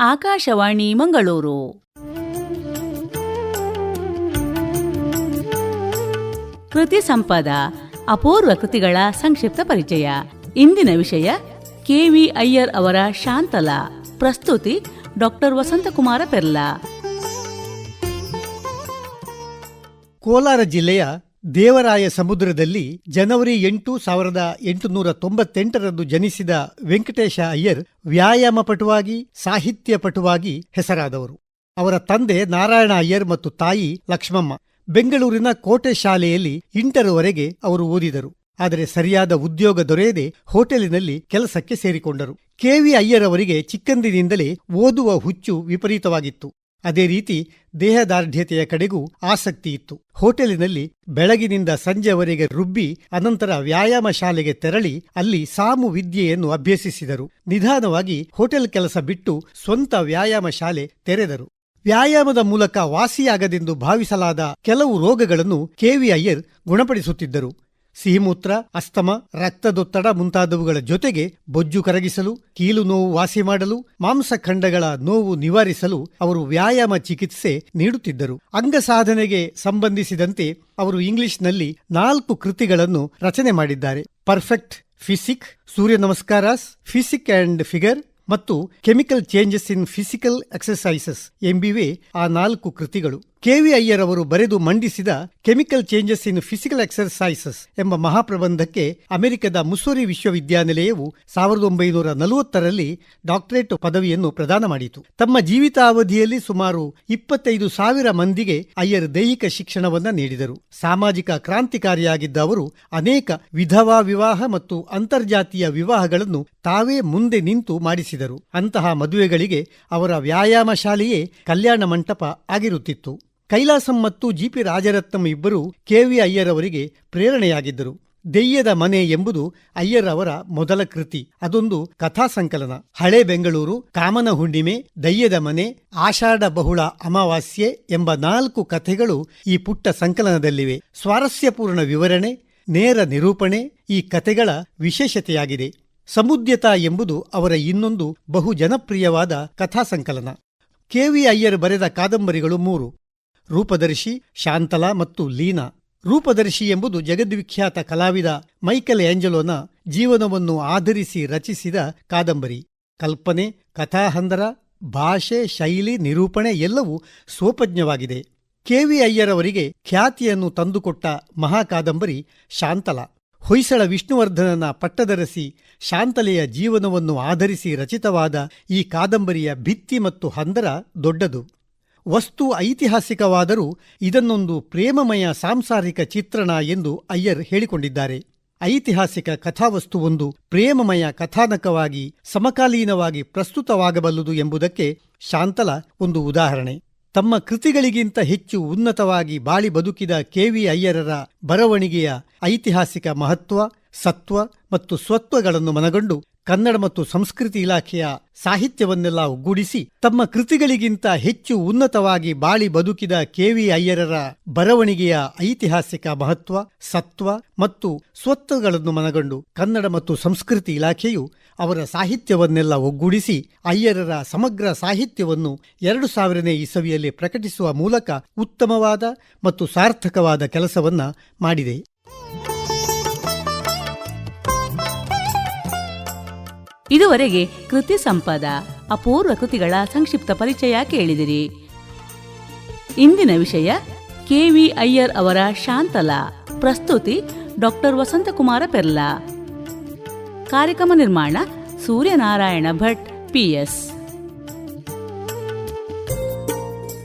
ಆಕಾಶವಾಣಿ ಮಂಗಳೂರು. ಕೃತಿ ಸಂಪದ, ಅಪೂರ್ವ ಕೃತಿಗಳ ಸಂಕ್ಷಿಪ್ತ ಪರಿಚಯ. ಇಂದಿನ ವಿಷಯ, ಕೆವಿ ಅಯ್ಯರ್ ಅವರ ಶಾಂತಲ. ಪ್ರಸ್ತುತಿ, ಡಾಕ್ಟರ್ ವಸಂತಕುಮಾರ ಪೆರ್ಲಾ. ಕೋಲಾರ ಜಿಲ್ಲೆಯ ದೇವರಾಯ ಸಮುದ್ರದಲ್ಲಿ ಜನವರಿ ಎಂಟು ಸಾವಿರದ ಎಂಟುನೂರ ತೊಂಬತ್ತೆಂಟರಂದು ಜನಿಸಿದ ವೆಂಕಟೇಶ ಅಯ್ಯರ್ ವ್ಯಾಯಾಮ ಪಟುವಾಗಿ ಸಾಹಿತ್ಯ ಪಟುವಾಗಿ ಹೆಸರಾದವರು. ಅವರ ತಂದೆ ನಾರಾಯಣ ಅಯ್ಯರ್ ಮತ್ತು ತಾಯಿ ಲಕ್ಷ್ಮಮ್ಮ. ಬೆಂಗಳೂರಿನ ಕೋಟೆ ಶಾಲೆಯಲ್ಲಿ ಇಂಟರ್ವರೆಗೆ ಅವರು ಓದಿದರು. ಆದರೆ ಸರಿಯಾದ ಉದ್ಯೋಗ ದೊರೆಯದೆ ಹೋಟೆಲಿನಲ್ಲಿ ಕೆಲಸಕ್ಕೆ ಸೇರಿಕೊಂಡರು. ಕೆವಿ ಅಯ್ಯರ್ ಅವರಿಗೆ ಚಿಕ್ಕಂದಿನಿಂದಲೇ ಓದುವ ಹುಚ್ಚು ವಿಪರೀತವಾಗಿತ್ತು. ಅದೇ ರೀತಿ ದೇಹದಾರ್ಢ್ಯತೆಯ ಕಡೆಗೂ ಆಸಕ್ತಿ ಇತ್ತು. ಹೋಟೆಲಿನಲ್ಲಿ ಬೆಳಗಿನಿಂದ ಸಂಜೆವರೆಗೆ ರುಬ್ಬಿ, ಅನಂತರ ವ್ಯಾಯಾಮ ಶಾಲೆಗೆ ತೆರಳಿ ಅಲ್ಲಿ ಸಾಮು ವಿದ್ಯೆಯನ್ನು ಅಭ್ಯಸಿಸಿದರು. ನಿಧಾನವಾಗಿ ಹೋಟೆಲ್ ಕೆಲಸ ಬಿಟ್ಟು ಸ್ವಂತ ವ್ಯಾಯಾಮ ಶಾಲೆ ತೆರೆದರು. ವ್ಯಾಯಾಮದ ಮೂಲಕ ವಾಸಿಯಾಗದೆಂದು ಭಾವಿಸಲಾದ ಕೆಲವು ರೋಗಗಳನ್ನು ಕೆವಿ ಅಯ್ಯರ್ ಗುಣಪಡಿಸುತ್ತಿದ್ದರು. ಸಿಹಿಮೂತ್ರ, ಅಸ್ತಮ, ರಕ್ತದೊತ್ತಡ ಮುಂತಾದವುಗಳ ಜೊತೆಗೆ ಬೊಜ್ಜು ಕರಗಿಸಲು, ಕೀಲು ನೋವು ವಾಸಿ ಮಾಡಲು ಮಾಂಸಖಂಡಗಳ ನೋವು ನಿವಾರಿಸಲು ಅವರು ವ್ಯಾಯಾಮ ಚಿಕಿತ್ಸೆ ನೀಡುತ್ತಿದ್ದರು. ಅಂಗಸಾಧನೆಗೆ ಸಂಬಂಧಿಸಿದಂತೆ ಅವರು ಇಂಗ್ಲಿಷ್ನಲ್ಲಿ ನಾಲ್ಕು ಕೃತಿಗಳನ್ನು ರಚನೆ ಮಾಡಿದ್ದಾರೆ. Perfect, physique, Surya Namaskaras physique and figure ಮತ್ತು chemical changes in physical exercises ಎಂಬಿವೆ ಆ ನಾಲ್ಕು ಕೃತಿಗಳು. ಕೆವಿ ಅಯ್ಯರ್ ಅವರು ಬರೆದು ಮಂಡಿಸಿದ chemical changes in physical exercises ಎಂಬ ಮಹಾಪ್ರಬಂಧಕ್ಕೆ ಅಮೆರಿಕದ ಮುಸ್ಸೋರಿ ವಿಶ್ವವಿದ್ಯಾನಿಲಯವು ಸಾವಿರದ ಒಂಬೈನೂರ ನಲವತ್ತರಲ್ಲಿ ಡಾಕ್ಟರೇಟ್ ಪದವಿಯನ್ನು ಪ್ರದಾನ ಮಾಡಿತು. ತಮ್ಮ ಜೀವಿತಾವಧಿಯಲ್ಲಿ ಸುಮಾರು ಇಪ್ಪತ್ತೈದು ಸಾವಿರ ಮಂದಿಗೆ ಅಯ್ಯರ್ ದೈಹಿಕ ಶಿಕ್ಷಣವನ್ನ ನೀಡಿದರು. ಸಾಮಾಜಿಕ ಕ್ರಾಂತಿಕಾರಿಯಾಗಿದ್ದ ಅವರು ಅನೇಕ ವಿಧವಾ ವಿವಾಹ ಮತ್ತು ಅಂತರ್ಜಾತೀಯ ವಿವಾಹಗಳನ್ನು ತಾವೇ ಮುಂದೆ ನಿಂತು ಮಾಡಿಸಿದರು. ಅಂತಹ ಮದುವೆಗಳಿಗೆ ಅವರ ವ್ಯಾಯಾಮ ಶಾಲೆಯೇ ಕಲ್ಯಾಣ ಮಂಟಪ ಆಗಿರುತ್ತಿತ್ತು. ಕೈಲಾಸಂ ಮತ್ತು ಜಿಪಿ ರಾಜರತ್ನಂ ಇಬ್ಬರು ಕೆವಿ ಅಯ್ಯರ್ ಅವರಿಗೆ ಪ್ರೇರಣೆಯಾಗಿದ್ದರು. ದೆಯ್ಯದ ಮನೆ ಎಂಬುದು ಅಯ್ಯರ್ ಅವರ ಮೊದಲ ಕೃತಿ. ಅದೊಂದು ಕಥಾ ಸಂಕಲನ. ಹಳೆ ಬೆಂಗಳೂರು, ಕಾಮನ ಹುಣ್ಣಿಮೆ, ದಯ್ಯದ ಮನೆ, ಆಷಾಢ ಬಹುಳ ಅಮಾವಾಸ್ಯೆ ಎಂಬ ನಾಲ್ಕು ಕಥೆಗಳು ಈ ಪುಟ್ಟ ಸಂಕಲನದಲ್ಲಿವೆ. ಸ್ವಾರಸ್ಯಪೂರ್ಣ ವಿವರಣೆ, ನೇರ ನಿರೂಪಣೆ ಈ ಕಥೆಗಳ ವಿಶೇಷತೆಯಾಗಿದೆ. ಸಮುದ್ಯತ ಎಂಬುದು ಅವರ ಇನ್ನೊಂದು ಬಹು ಜನಪ್ರಿಯವಾದ ಕಥಾ ಸಂಕಲನ. ಕೆವಿ ಅಯ್ಯರ್ ಬರೆದ ಕಾದಂಬರಿಗಳು ಮೂರು. ರೂಪದರ್ಶಿ ಶಾಂತಲಾ ಮತ್ತು ಲೀನಾ. ರೂಪದರ್ಶಿ ಎಂಬುದು ಜಗದ್ವಿಖ್ಯಾತ ಕಲಾವಿದ ಮೈಕೆಲ್ ಆಂಜಲೋನ ಜೀವನವನ್ನು ಆಧರಿಸಿ ರಚಿಸಿದ ಕಾದಂಬರಿ. ಕಲ್ಪನೆ, ಕಥಾಹಂದರ, ಭಾಷೆ, ಶೈಲಿ, ನಿರೂಪಣೆ ಎಲ್ಲವೂ ಸ್ವಪಜ್ಞವಾಗಿದೆ ಕೆವಿ ಅಯ್ಯರ್ ಅವರಿಗೆ ಖ್ಯಾತಿಯನ್ನು ತಂದುಕೊಟ್ಟ ಮಹಾಕಾದಂಬರಿ ಶಾಂತಲಾ. ಹೊಯ್ಸಳ ವಿಷ್ಣುವರ್ಧನನ ಪಟ್ಟದರಸಿ ಶಾಂತಲೆಯ ಜೀವನವನ್ನು ಆಧರಿಸಿ ರಚಿತವಾದ ಈ ಕಾದಂಬರಿಯ ಭಿತ್ತಿ ಮತ್ತು ಹಂದರ ದೊಡ್ಡದು. ವಸ್ತು ಐತಿಹಾಸಿಕವಾದರೂ ಇದನ್ನೊಂದು ಪ್ರೇಮಮಯ ಸಾಂಸಾರಿಕ ಚಿತ್ರಣ ಎಂದು ಅಯ್ಯರ್ ಹೇಳಿಕೊಂಡಿದ್ದಾರೆ. ಐತಿಹಾಸಿಕ ಕಥಾವಸ್ತುವೊಂದು ಪ್ರೇಮಮಯ ಕಥಾನಕವಾಗಿ ಸಮಕಾಲೀನವಾಗಿ ಪ್ರಸ್ತುತವಾಗಬಲ್ಲದು ಎಂಬುದಕ್ಕೆ ಶಾಂತಲ ಒಂದು ಉದಾಹರಣೆ. ತಮ್ಮ ಕೃತಿಗಳಿಗಿಂತ ಹೆಚ್ಚು ಉನ್ನತವಾಗಿ ಬಾಳಿ ಬದುಕಿದ ಕೆವಿ ಅಯ್ಯರರ ಬರವಣಿಗೆಯ ಐತಿಹಾಸಿಕ ಮಹತ್ವ ಸತ್ವ ಮತ್ತು ಸ್ವತ್ವಗಳನ್ನು ಮನಗಂಡು ಕನ್ನಡ ಮತ್ತು ಸಂಸ್ಕೃತಿ ಇಲಾಖೆಯ ಸಾಹಿತ್ಯವನ್ನೆಲ್ಲ ಒಗ್ಗೂಡಿಸಿ ತಮ್ಮ ಕೃತಿಗಳಿಗಿಂತ ಹೆಚ್ಚು ಉನ್ನತವಾಗಿ ಬಾಳಿ ಬದುಕಿದ ಕೆವಿ ಅಯ್ಯರರ ಬರವಣಿಗೆಯ ಐತಿಹಾಸಿಕ ಮಹತ್ವ, ಸತ್ವ ಮತ್ತು ಸ್ವತ್ವಗಳನ್ನು ಮನಗಂಡು ಕನ್ನಡ ಮತ್ತು ಸಂಸ್ಕೃತಿ ಇಲಾಖೆಯು ಅವರ ಸಾಹಿತ್ಯವನ್ನೆಲ್ಲ ಒಗ್ಗೂಡಿಸಿ ಅಯ್ಯರರ ಸಮಗ್ರ ಸಾಹಿತ್ಯವನ್ನು ಎರಡು ಸಾವಿರನೇ ಇಸವಿಯಲ್ಲಿ ಪ್ರಕಟಿಸುವ ಮೂಲಕ ಉತ್ತಮವಾದ ಮತ್ತು ಸಾರ್ಥಕವಾದ ಕೆಲಸವನ್ನ ಮಾಡಿದೆ. ಇದುವರೆಗೆ ಕೃತಿ ಸಂಪದ, ಅಪೂರ್ವ ಕೃತಿಗಳ ಸಂಕ್ಷಿಪ್ತ ಪರಿಚಯ ಕೇಳಿದಿರಿ. ಇಂದಿನ ವಿಷಯ ಕೆವಿ ಅಯ್ಯರ್ ಅವರ ಶಾಂತಲಾ, ಪ್ರಸ್ತುತಿ ಡಾಕ್ಟರ್ ವಸಂತಕುಮಾರ ಪೆರ್ಲಾ. ಕಾರ್ಯಕ್ರಮ ನಿರ್ಮಾಣ ಸೂರ್ಯನಾರಾಯಣ ಭಟ್ ಪಿಎಸ್